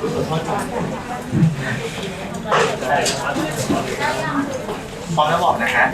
พร้อมแล้วบอกนะฮะ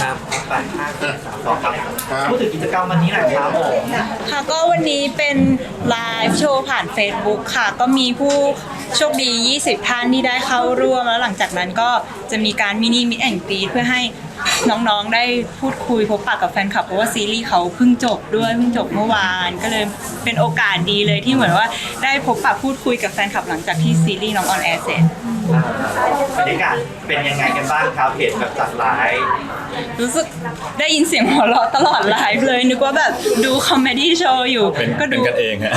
ครับแปดห้าสี่สามสองครับครับพูดถึงกิจกรรมวันนี้หน่อยครับผมค่ะก็วันนี้เป็นไลฟ์โชว์ผ่าน Facebook ค่ะ ก็มีผู้โชคดี 20 ท่านที่ได้เข้าร่วม แล้วหลังจากนั้นก็จะมีการมินิมิ t แอนกรีดเพื่อให้ น้องๆได้พูดคุยพบปะกับแฟนคลับเพราะว่าซีรีส์เขาเพิ่งจบด้วยเพิ่งจบเมื่อวานก็เลยเป็นโอกาสดีเลยที่เหมือนว่าได้พบปะพูดคุยกับแฟนคลับหลังจากที่ซีรีส์น้องออนแอร์เสร็จ บรรยากาศเป็นยังไงกันบ้างครับเห็นแบบจากไลฟ์รู้สึกได้ยินเสียงหัวเราะตลอดไลฟ์เลยนึกว่าแบบดูคอมเมดี้โชว์อยู่เป็นก็เป็ดูนกันเองฮะ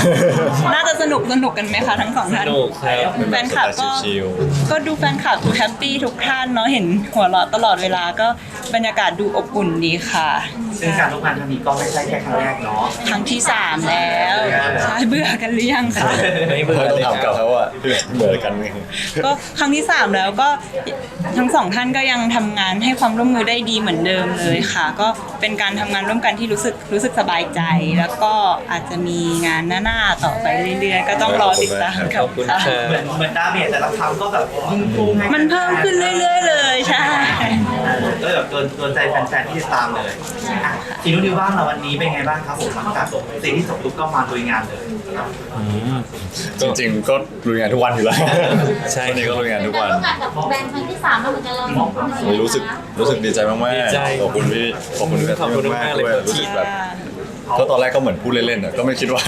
น่าจะสนุกสนุกกันไหมคะทั้งสองท่านสนุกครับแฟนคลับก็ ชิลก็ดูแฟนคลับดูแฮปปี้ทุกท่านเนาะเห็นหัวเราะตลอดเวลาก็บรรยากาศดูอบอุ่นดีค่ะ ซึ่งการร่วมงานครั้งนี้ก็ไม่ใช่แค่ครั้งแรกเนาะ ครั้งที่สามแล้วใช่เบื่อกันหรือยังคะไม่เบื่อต้องถามกับเขาว่าเบื่อกันไหมก็ครั้งที่สามแล้วก็ทั้งสองท่านก็ยังทำงานให้ความร่วมมือได้ดีเหมือนเดิมเลยค่ะ ก็เป็นการทำงานร่วมกันที่รู้สึกรู้สึกสบายใจ แล้วก็อาจจะมีงานหน้าๆต่อไปเรื่อยๆ ก็ต้องรอติดตามกันค่ะ เหมือนเหมือนดาเมจแต่ละครั้งก็แบบยิ่งพุ่งให้มันเพิ่มขึ้นเรื่อยๆเลยใช่ ก็แบบโดนโดนใจแฟนๆที่ติดตามเลยอะทีนู้นดีบ้างเราวันนี้เป็นไงบ้างครับผมหลังจากซีรีส์จบปุ๊บก็มาลุยงานเลยจริงๆก็ลุยงานทุกวันอยู่แล้ว ใช่วันนี้ก็ลุยงานทุกวัน ร่วมงานกับแบรนด์ครั้งที่สามแล้วเหมือนกันเราสองคนโอ้ยรู้สึกรู้สึกดีใจมากดีใจๆขอบคุณพี่ขอบคุณพี่ขอบคุณมากเลยด้วยครับรู้สึกแบบ ก็ตอนแรกก็เหมือนพูดเล่นๆอะก็ไม่คิดว่า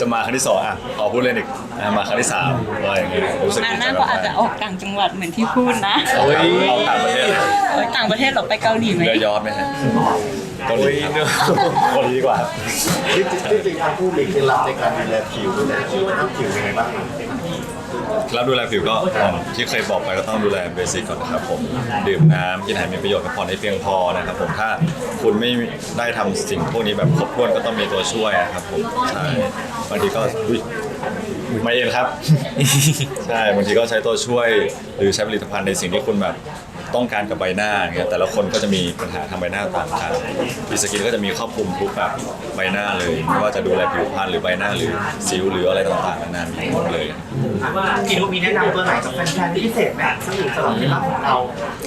จะมาครั้งที่สองอะพอพูดเล่นอีกอะมาครั้งที่สามอะไรอย่างเงี้ยรู้สึกงานดีหใจน้าก็มากอาจจะออกต่างจังหวัดเหมือนที่พูดนะๆเอาเอาต่างประเทศเลยเออต่างประเทศหรอไปเกาหลีไหมเรือยอดไหมฮะเกาหลีครับเกาหลีดีกว่าครับที่จริงที่จริงทั้งคู่มีเคล็ดลับในการดูแลผิวดูแลผิวทำผิวยังไงบ้าง ครับดูแลผิวก็อย่างที่เคยบอกไปก็ต้องดูแลเบสิกก่อนนะครับผมดื่มน้ำกินอาหารมีประโยชน์พักผ่อนให้เพียงพอนะครับผมถ้าคุณไม่ได้ทำสิ่งพวกนี้แบบครบถ้วนก็ต้องมีตัวช่วยนะครับผมใช่บางทีก็อุ๊ยไม่เองครับ ใช่บางทีก็ใช้ตัวช่วยหรือใช้ผลิตภัณฑ์ในสิ่งที่คุณแบบต้องการกับใบหน้าอย่างเงี้ยแต่ละคนก็จะมีปัญหาทางใบหน้าต่างกันดีสกินก็จะมีครอบคลุมทุกแบบใบหน้าเลยไม่ว่าจะดูแลผิวพรรณหรือใบหน้าหรือสิวหรืออะไรต่างๆนานามีหมดเลย ทีนู้นมีแนะนำตัวไหนกับแฟนๆที่พิเศษไหมสำหรับสำหรับเคล็ดลับของเรา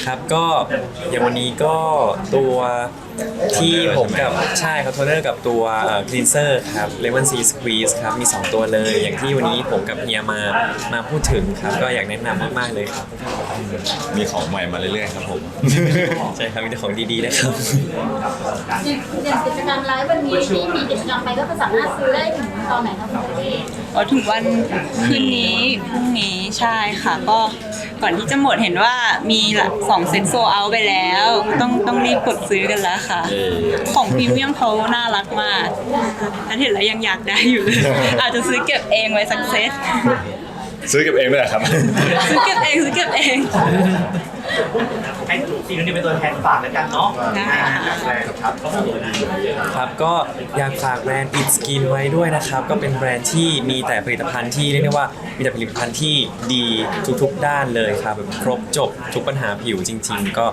ครับก็อย่างวันนี้ก็ตัวที่ผมกับใช่ครับโทนเนอร์กับตัวคลีนเซอร์ครับเลมอนซีสควีสครับมี 2 ตัวเลย อย่างที่วันนี้ผมกับเฮียมามาพูดถึงครับก็อยากแนะนำมากๆเลยครับมีของใหม่มาเรื่อยๆครับผม ใช่ครับมีแต่ของดีๆนะครับ อย่างอย่างกิจกรรมไลฟ์วันนี้ที่มีกิจกรรมไปก็สามารถซื้อได้ถึงตอนไหนครับคุณพี่ อ๋อถึงวันคืนนี้พรุ่งนี้ใช่ค่ะก็ก่อนที่จะหมดเห็นว่ามีละสองเซ็ตโซเอาไปแล้ว ต้องต้องรีบกดซื้อกันแล้วค่ะเย้ของพรีเมียมเขาน่ารักมากอันเห็นแล้วยังอยากได้อยู่เลยอาจจะซื้อเก็บเองไว้สักเซตซื้อเก็บเองด้วยเหรอครับ ซื้อเก็บเองซื้อเก็บเองให้ทีนู้นเป็นตัวแทนฝากแล้วกันเนาะได้ค่ะแรงครับครับก็อยากฝากแบรนด์ It Skin ไว้ด้วยนะครับ ก็เป็นแบรนด์ที่มีแต่ผลิตภัณฑ์ที่เรียกได้ว่ามีแต่ผลิตภัณฑ์ที่ดีทุกๆด้านเลยครับแบบครบจบทุกปัญหาผิวจริง ๆ ก็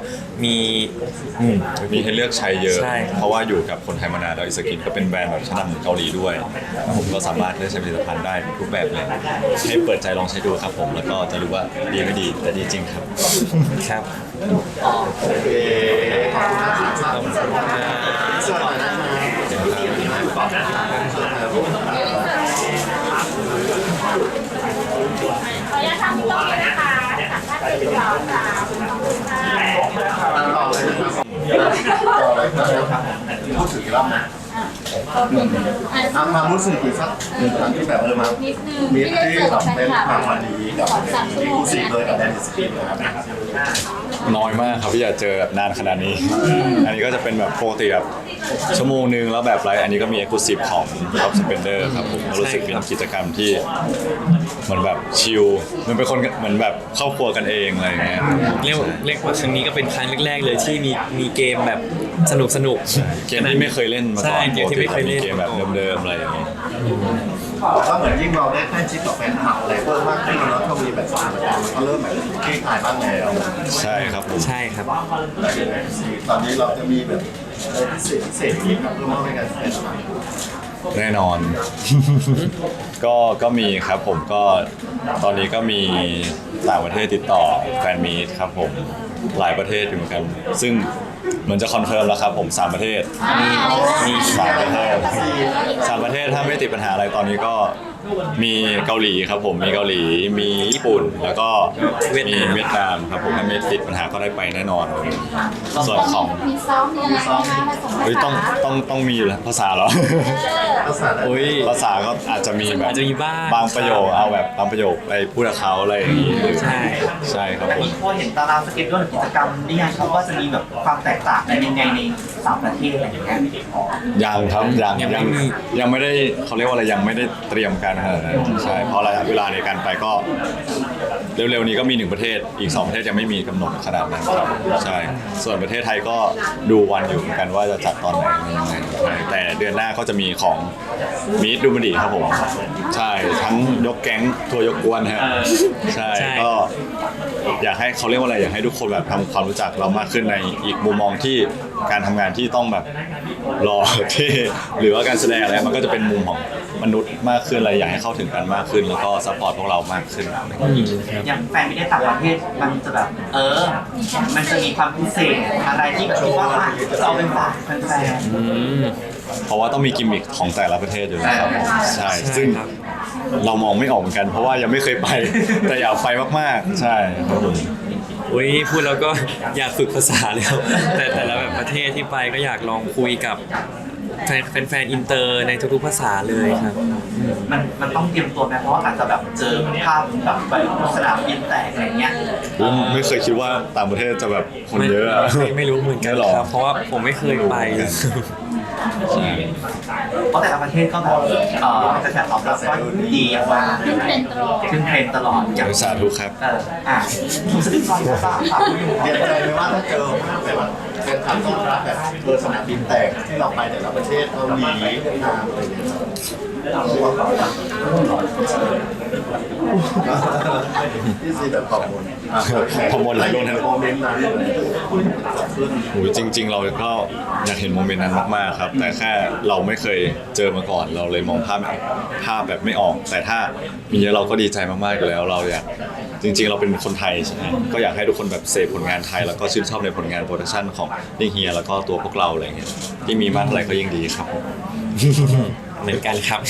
มีอืม มีให้เลือกใช้เยอะ ใช่เพราะว่าอยู่กับคนไทยมานานแล้วอิสกินก็เป็นแบรนด์แบบชั้นนำของเกาหลีด้วยผมก็สามารถเลือกใช้ผลิตภัณฑ์ได้ทุกแบบเลย ให้เปิดใจลองใช้ดูครับผมแล้วก็จะรู้ว่าดีไม่ดีแต่ดีจริงครับ ครับโอเคขอบคุณนะครับเสื้อหน่อยนะครับขออนุญาตทำที่ต้องนะคะสัมภาษณ์เสร็จแล้วค่ะขอบคุณค่ะตามต่อเลยนะครับต่อเลยนะครับพูดถึงกี่รอบนะขอบคุณอะ ทำความรู้สึกอีกสักหนึ่งครั้งที่แบบเออมานิดนึงมีที่ได้ที่เจอแบกับบแฟนเป็นคลับ ทางวันนี้กับสองสามชั่วที่โมงคู่ซีเลยกับแดนสกีนะครับน้อยมากครับที่จะเจอแบบนานขนาดนี้ อันนี้ก็จะเป็นแบบปกติแบบชั่วโมงหนึงแล้วแบบไลฟ์อันนี้ก็มีเอ็กซ์คลูซีฟของ Top Spender ครับผมรู้สึกเป็นกิจกรรมที่เหมือนแบบชิลมันเป็นคนเหมือนแบบครอบครัวกันเองอะไรอย่างเงี้ย เรียกว่าเรียกว่าครั้งนี้ก็เป็นครั้งแรกๆเลยที่มีมีเกมแบบ สนุกสนุก เกมที่ไม่เคยเล่นมาก่อนใช่เกมที่ไม่เคยเล่น ปกติจะเกมแบบเดิมๆอะไรอย่างเงี้ยก็เหมือนยิ่งเราได้ใกล้ชิดกับแฟนคลับอะไรเพิ่มมากขึ้นแล้วช่วงนี้แบบสถานการณ์มันก็เริ่มแบบคลี่คลายบ้างแล้วใช่ครับผม ใช่ครับตอนนี้เราจะมีแบบอะไรพิเศษพิเศษที่แบบเพิ่มมากในการแฟนคลับแน่นอน ก็ก็มีครับผมก็ตอนนี้ก็มีต่างประเทศติดต่อแฟนมีตครับผมหลายประเทศอยู่เหมือนกัน ซึ่ง เหมือนจะคอนเฟิร์มแล้วครับผมสามประเทศมีสามประเทศสามประเทศถ้าไม่ติดปัญหาอะไรตอนนี้ก็ มีเกาหลีครับผมมีเกาหลีมีญี่ปุ่น แล้วก็มีเวียดนามครับผมถ้าไม่ติดปัญหาก็ได้ไปแน่นอน ส่วนของมีซ้อมมีอะไรไหมคะผสมภาเฮ้ยษาต้องต้องต้องมีอยู่แล้วภาษาเหรอ ภาษาอะไรอุ้ยภาษาก็อาจจะมีแบบอาจจะมีบ้าง บางประโยคเอาแบบบางประโยคไปพูดกับเขาอะไรอย่างนี้ใช่ ใช่ครับอันผมนี้พอเห็นตารางสเก็ตด้วยกิจกรรมนี่ไงครับว่าจะมีแบบความแตกต่างในยังไงในสามประเทศอะไรอย่างเงี้ย ยังครับยังยังไม่มี ยังไม่ได้เขาเรียกว่าอะไรยังไม่ได้เตรียมการขนาดนั้นใช่เพราะระยะเวลาในการไปก็เร็วๆนี้ก็มีหนึ่งประเทศอีกสองประเทศยังไม่มีกำหนดขนาดนั้นครับใช่ส่วนประเทศไทยก็ดูวันอยู่เหมือนกันว่าจะจัดตอนไหนอะไรยังไงใช่แต่เดือนหน้าก็จะมีของมีดดูมันดีครับผมใช่ทั้งยกแก๊งทัวร์ยกกวนฮะใช่ใช่ก็อยากให้เขาเรียกว่าอะไรอยากให้ทุกคนแบบทำความรู้จักเรามากขึ้นในอีกมุมมองที่ การทำงานที่ต้องแบบรอที่หรือว่าการแสดงอะไรมันก็จะเป็นมุมของมนุษย์มากขึ้นอะไรอยากให้เข้าถึงกันมากขึ้น แล้วก็ซัพพอร์ตพวกเรามากขึ้นอย่างแฟนไม่ได้ต่างประเทศมันจะแบบเออ มันจะมีความพิเศษอะไรที่แบบคิดว่าอะเราเป็นฝากแฟนอืมเพราะว่าต้องมีกิมมิคของแต่ละประเทศอยู่แล้วครับใช่ใช่ซึ่งครับเรามองไม่ออกเหมือนกัน เพราะว่ายังไม่เคยไปแต่อยากไปมากๆ ใช่ครับผม อุ้ยพูดแล้วก็อยากฝึกภาษาแล้วแต่แต่ละแบบประเทศที่ไปก็อยากลองคุยกับแฟนแฟนแฟนอินเตอร์ในทุกๆภาษาเลยครับๆมันมันต้องเตรียมตัวไหมเพราะว่าอาจจะแบบเจอภาพแบบไปสนามบินแตกอะไรเงี้ยผมไม่เคยคิดว่าต่างประเทศจะแบบคนเยอะอะไม่ไม่รู้เหมือนกันไม่หรอครับเพราะว่าผมไม่เคยไปใช่ เพราะแต่ละประเทศก็แบบเอ่อกระแสตอบรับก็ดีมากขึ้นเทรนด์ตลอด ขึ้นเทรนด์ตลอดอย่างสาธุครับ เอออะผมจะได้ฟังภาษาครับเรียนใจไหมว่าถ้าเจอแบบว่าแฟนคลับต้อนรับแบบเบอร์สนามบินแตกที่เราไปแต่ละประเทศเกาหลีเวียดนามอะไรอย่างเงี้ยพี่ซีแบบขอบคุณอะขอบคุณหลายคนนะโมเมนต์นั้นเลยขึ้น โอ้ยจริง ๆ เราก็อยากเห็นโมเมนต์นั้นมากๆครับแต่แค่เราไม่เคยเจอมาก่อน เราเลยมองภาพภาพแบบไม่ออก แต่ถ้ามีเยอะเราก็ดีใจมากๆอยู่แล้วเราอยากจริง ๆ เราเป็นคนไทยใช่ไหมก็อยากให้ทุกคนแบบเสพผลงานไทย แล้วก็ชื่นชอบในผลงานโปรดักชันของลิงเฮียแล้วก็ตัวพวกเราอะไรเงี้ยที่มีมากเท่าไหร่ก็ยิ่งดีครับผมเหมือนกันครับ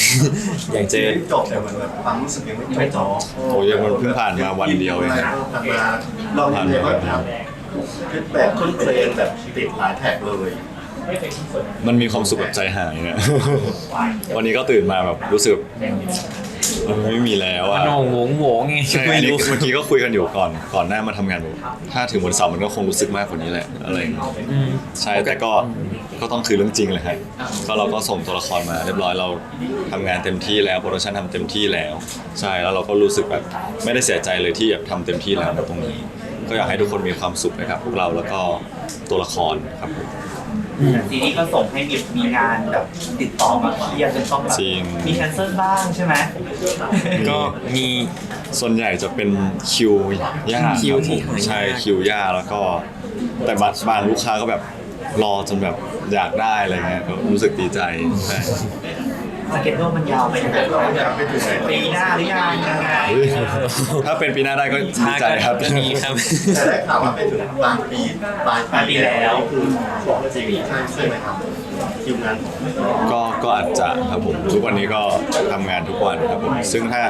อย่างเจอจบแต่มันแบบความรู้สึกยังไม่จบโอ้ยมันเพิ่งผ่านมาวันเดียวเองครับผ่านมาเราเห็นเลยว่าครับฟีดแบ็กขึ้นเพลงแบบติดหลายแท็กเลย มันมีความสุขแบบใจหายเนี่ย วันนี้ก็ตื่นมาแบบรู้สึกมันไม่มีแล้วมัอะนโหงโหงโหงไงใช่ไม่อันนี้รู้เมื่อกี้ก็คุยกันอยู่ก่อนก่อนหน้ามาทำงานบอกถ้าถึงวันเสาร์มันก็คงรู้สึกมากกว่านี้แหละอะไรอย่างเงี้ยอืม ใช่แต่ก็ก็ต้องคือเรื่องจริงเลยครับก็เราก็ส่งตัวละครมาเรียบร้อยเราทำงานเต็มที่แล้วโปรดักชันทำเต็มที่แล้ว ใช่แล้วเราก็รู้สึกแบบไม่ได้เสียใจเลยที่แบบทำเต็มที่แล้วในตรงนี้ ก็อยากให้ทุกคนมีความสุขนะครับพวกเราแล้วก็ตัวละครครับผม ซีรีส์ก็ส่งให้มีมีงานแบบติดต่อมาเคลียร์จนต้องแบบจริง มีแคนเซิลบ้างใช่ไหม ก็มีส่วนใหญ่จะเป็นคิวยากคิวที่รับผมหายาก ใช่คิวยากแล้วก็ แต่บางบางลูกค้าก็แบบรอจนแบบอยากได้อะไรเงี้ยก็รู้สึกดีใจใช่ สเก็ตโลมันยาวไปไหนอยากไปถึงไหนปีหน้าหรือยังยังไงเฮ้ยถ้าเป็นปีหน้าได้ก็ดีช้าใจครับก็ดีครับแต่ได้ข่าวว่าไปถึงกลางปีปลายปีแล้วคือของจริงใช่ใช่ไหมครับคิวงานของก็ก็อาจจะครับผมทุกวันนี้ก็ทำงานทุกวันครับผมซึ่งถ้า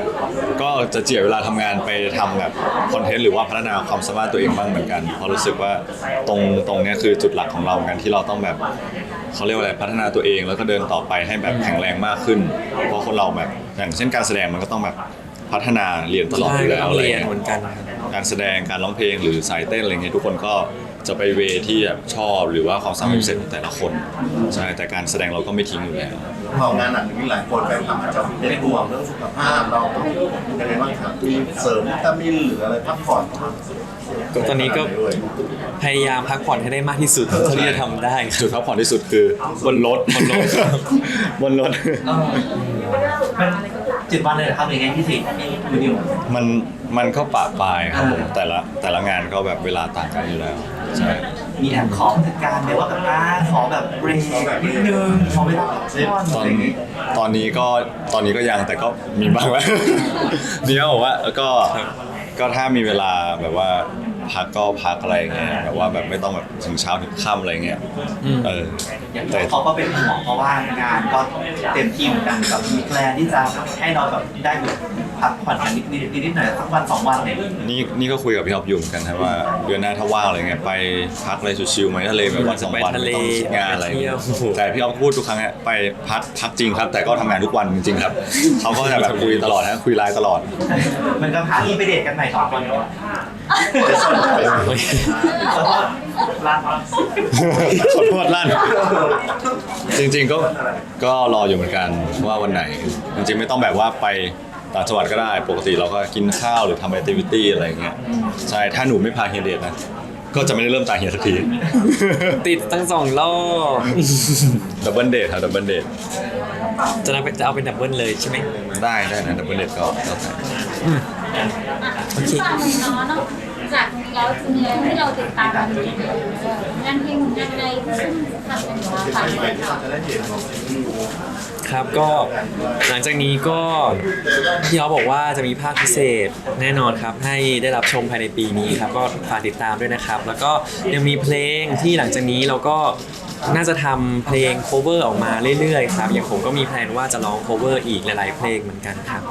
ก็จะเจียดเวลาทำงานไปทำแบบคอนเทนต์หรือว่าพัฒนาความสามารถตัวเองบ้างเหมือนกันเพราะรู้สึกว่าตรงตรงเนี้ยคือจุดหลักของเราเหมือนกันที่เราต้องแบบ เขาเรียกว่าอะไรพัฒนาตัวเองแล้วก็เดินต่อไปให้แบบแข็งแรงมากขึ้น เพราะคนเราแบบอย่างเช่นการแสดงมันก็ต้องแบบพัฒนาเรียนตลอดอยู่แล้วอะไรเรียนเงี้ยเหมือนกันการแสดงการร้องเพลงหรือสายเต้นอะไรเงี้ยทุกคนก็จะไปเวที่แบบชอบหรือว่าความสามารถพิเศษของแต่ละคนใช่แต่การแสดงเราก็ไม่ทิ้งอยู่แล้วเรางานหนักนี้หลายคนแฟนคลับอาจจะเป็นห่วงเรื่องสุขภาพเราต้องยังไงบ้างครับมีเสริมวิตามินหรืออะไรพักผ่อน ก็ตอนนี้ก็พยายามพักผ่อนให้ได้มากที่สุดเท่าที่จะทำได้คจุรับ ดพักผ่อนที่สุดคือบนรถบนรถ บนรถ เออมันเจ็ดวันเลยเหรอครับหรือไงพี่สิดูดิว มันมันก็ปะปลายครับผมแต่ละแต่ละงานก็แบบเวลาต่างกันอยู่แล้วใช่มีแอบขอผู้จัดการไหมว่าแบบอ่าขอแบบเบรกนิดนึงขอเวลาพักผ่อนตออะนไรอย่างงี้ตอนนี้ก็ตอนนี้ก็ยังแต่ก็มีบ้างแล้ว นี่ก็บอกว่าแล้วก็ ก็ถ้ามีเวลาแบบว่า พักก็พักอะไรเงี้ยแบบว่าแบบไม่ต้องแบบถึงเช้าถึงค่ำอะไรเงี้ยเอออย่างแต่เขาก็เป็นหมอเพราะว่างานก็เต็มที่เหมือนกันกับมีแพลนที่จะให้เราแบบได้แบบพักผ่อนกันนิดนิดนิดนิดหน่อยสักวันสองวันเนี่ยนี่นี่ก็คุยกับพี่อ๊อฟอยู่เหมือนกันครับว่าเดือนหน้าถ้าว่างอะไรเงี้ยไปพักอะไรชิวๆไหมทะเลแบบวันสองวันไปทะเลไม่ต้องงานอะไรไปเที่ยวแต่พี่อ๊อฟพูดทุกครั้งอะไปพักพักจริงครับ แต่ก็ทำงานทุกวันจริงๆครับเขาก็จะแบบคุยตลอดฮะคุยไลน์ตลอด มันก็พาที่ไปเดทกันใหม่สองคน เนาะขอโทษร้านขอโทษลั่น จริงๆก็ก็รออยู่เหมือนกันว่าวันไหน จริงๆไม่ต้องแบบว่าไปต่างจังหวัดก็ได้ ปกติเราก็กินข้าวหรือทำแอคทิวิตี้อะไรเงี้ยใช่ถ้าหนูไม่พาเฮียเดทนะ ก็จะไม่ได้เริ่มตามเฮียสักทีติดตั้งสองรอบดับเบิลเดทครับดับเบิลเดทจะเอาเป็นจะเอาเป็นดับเบิลเลยใช่ไหมได้ได้นะดับเบิลเดทก็แล้วแต่ โอเคฝากหน่อยเนาะนอกจากนี้แล้วจะมีอที่เราติดตามกันอยู่งานเพลงงานอะไรซึ่งทำกันอยู่ฝากด้วยค่ะครับก็หลังจากนี้ก็พี่อ๊อบอกว่าจะมีภาคพิเศษแน่นอนครับ ให้ได้รับชมภายในปีนี้ครับก็ฝากติดตามด้วยนะครับ แล้วก็ยังมีเพลงที่หลังจากนี้เราก็ น่าจะทำเพลง cover ออกมาเรื่อยๆครับอย่างผมก็มีแพลนว่าจะร้อง cover อีกหลายๆเพลงเหมือนกันครับ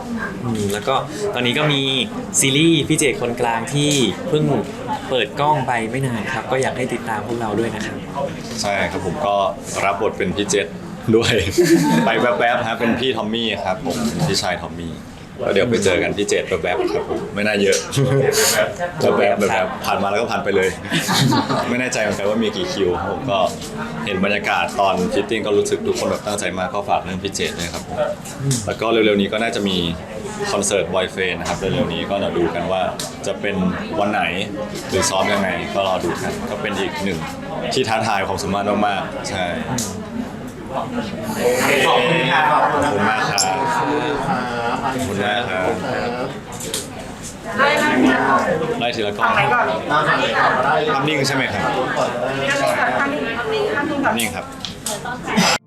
อืมแล้วก็ตอนนี้ก็มีซีรีส์พี่เจคนกลางที่เพิ่งเปิดกล้องไปไม่นานครับ ก็อยากให้ติดตามพวกเราด้วยนะครับ ใช่ครับผมก็รับบทเป็นพี่เจษด้วย ไปแวบๆฮะเป็นพี่ทอมมี่ครับผมพี่ชายทอมมี่ แล้วเดี๋ยวไปเจอกันพี่เจษแวบๆครับผมไม่น่าเยอะแวบๆแบบผ่านมาแล้วก็ผ่านไปเลย ไม่แน่ใจเหมือนกันว่ามีกี่คิวครับผมก็เห็นบรรยากาศตอนฟิตติ้งก็รู้สึกทุกคนแบบตั้งใจมากก็ฝากเรื่องพี่เจษด้วยครับผมแล้วก็เร็วๆนี้ก็น่าจะมีคอนเสิร์ตบอยเฟนนะครับเร็วๆนี้ก็เดี๋ยวดูกันว่าจะเป็นวันไหนหรือซ้อมยังไงก็รอดูกันก็เป็นอีกหนึ่งที่ท้าทายความสามารถมากๆใช่ ขอบคุณค่ะขอบคุณมากครับขอบคุณมากครับไล่ทีละกล้องภาพนิ่งใช่ไหมครับภาพนิ่งครับ